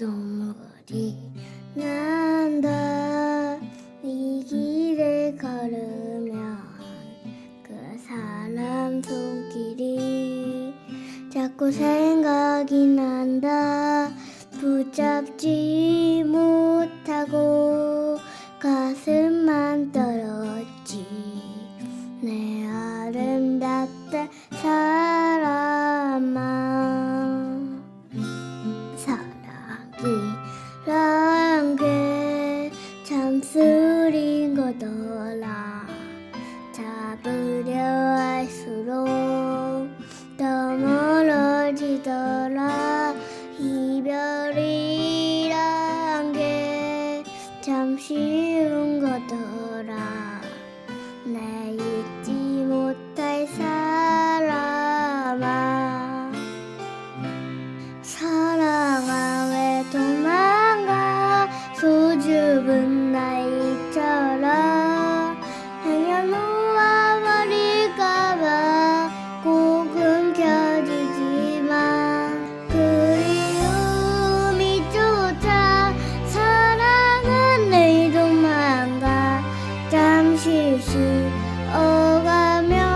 눈물이 난다. 이 길을 걸으면 그 사람 손길이 자꾸 생각이 난다. 붙잡지 못하고 가슴만 떨 する。 실수 어가며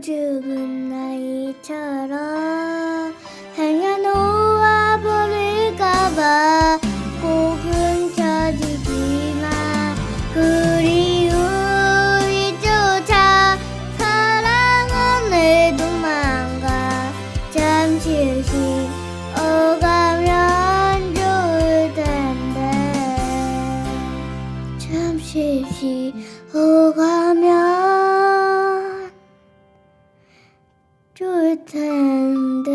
十分ないチャラ pretend.